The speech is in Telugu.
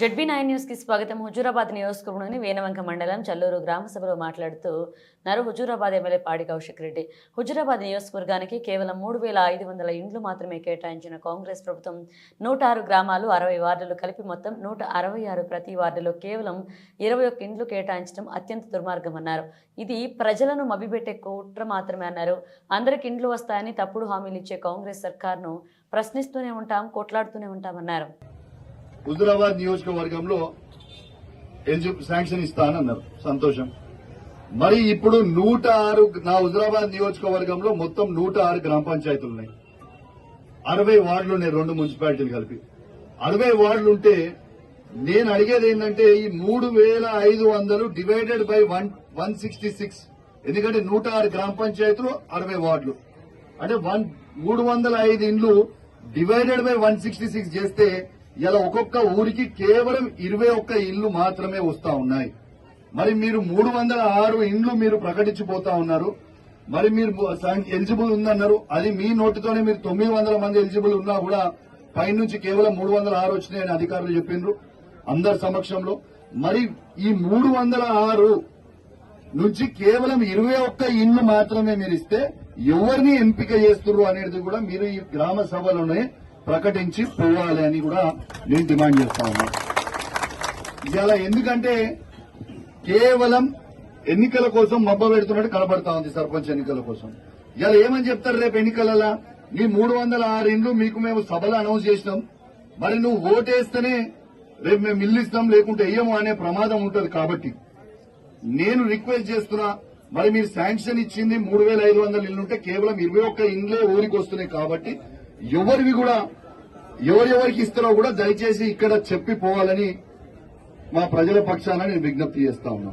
జడ్బీ నైన్ న్యూస్కి స్వాగతం. హుజూరాబాద్ నియోజకవర్గంలోని వేనవంక మండలం చల్లూరు గ్రామసభలో మాట్లాడుతూ నరు హుజూరాబాద్ ఎమ్మెల్యే పాడి కౌశిక్ రెడ్డి. హుజూరాబాద్ నియోజకవర్గానికి కేవలం మూడు వేల ఐదు వందల ఇండ్లు మాత్రమే కేటాయించిన కాంగ్రెస్ ప్రభుత్వం. నూట ఆరు గ్రామాలు అరవై వార్డులు కలిపి మొత్తం నూట అరవై ఆరు ప్రతి వార్డులో కేవలం ఇరవై ఒక్క ఇండ్లు కేటాయించడం అత్యంత దుర్మార్గమన్నారు ఇది ప్రజలను మభ్యపెట్టే కుట్ర మాత్రమే అన్నారు. అందరికి ఇండ్లు వస్తాయని తప్పుడు హామీలు ఇచ్చే కాంగ్రెస్ సర్కార్ను ప్రశ్నిస్తూనే ఉంటాం కొట్లాడుతూనే ఉంటామన్నారు. హుజురాబాద్ నియోజకవర్గంలో ఎలిజి- శాంక్షన్ ఇస్తానన్నారు. సంతోషం. మరి ఇప్పుడు నూట ఆరు నా హుజురాబాద్ నియోజకవర్గంలో మొత్తం నూట ఆరు గ్రామ పంచాయతీలు ఉన్నాయి. అరవై వార్డులు ఉన్నాయి రెండు మున్సిపాలిటీలు కలిపి. అరవై వార్డులు ఉంటే నేను అడిగేది ఏంటంటే ఈ మూడు వేల ఐదు వందలు divided by one one sixty six. ఎందుకంటే నూట ఆరు గ్రామ పంచాయతీలు అరవై వార్డులు. అంటే వన్ మూడు వందల ఐదు ఇండ్లు divided by one sixty six చేస్తే ఇలా ఒక్కొక్క ఊరికి కేవలం ఇరవై ఒక్క ఇల్లు మాత్రమే వస్తా ఉన్నాయి. మరి మీరు మూడు వందల ఆరు ఇండ్లు మీరు ప్రకటించిపోతా ఉన్నారు. మరి మీరు ఎలిజిబుల్ ఉందన్నారు. అది మీ నోటితోనే మీరు తొమ్మిది వందల మంది ఎలిజిబుల్ ఉన్నా కూడా పైనుంచి కేవలం మూడు వందల ఆరు వచ్చినాయని అధికారులు చెప్పిండ్రు అందరి సమక్షంలో. మరి ఈ మూడు వందల ఆరు నుంచి కేవలం ఇరవై ఒక్క ఇండ్లు మాత్రమే మీరు ఇస్తే ఎవరిని ఎంపిక చేస్తున్నారు అనేది కూడా మీరు ఈ గ్రామ సభలోనే ప్రకటించి పోవాలి అని కూడా నేను డిమాండ్ చేస్తా ఉన్నాను ఇలా ఎందుకంటే కేవలం ఎన్నికల కోసం మబ్బ పెడుతున్నట్టు కనబడతా ఉంది సర్పంచ్ ఎన్నికల కోసం. ఇలా ఏమని చెప్తారు రేపు ఎన్నికలలో? మీ మూడు వందల ఆరు ఇండ్లు మీకు మేము సభలో అనౌన్స్ చేసినాం. మరి నువ్వు ఓటేస్తేనే రేపు మేము ఇల్లు ఇస్తాం లేకుంటే ఏమో అనే ప్రమాదం ఉంటుంది కాబట్టి. నేను రిక్వెస్ట్ చేస్తున్నా మరి మీరు శాంక్షన్ ఇచ్చింది మూడు వేల ఐదు వందల ఇల్లు ఉంటే కేవలం ఇరవై ఒక్క ఇండ్లే ఊరికి వస్తున్నాయి కాబట్టి ఎవరివి కూడా ఎవరెవరికి ఇస్తారో కూడా దయచేసి ఇక్కడ చెప్పి పోవాలని మా ప్రజల పక్షాన నేను విజ్ఞప్తి చేస్తా ఉన్నాను.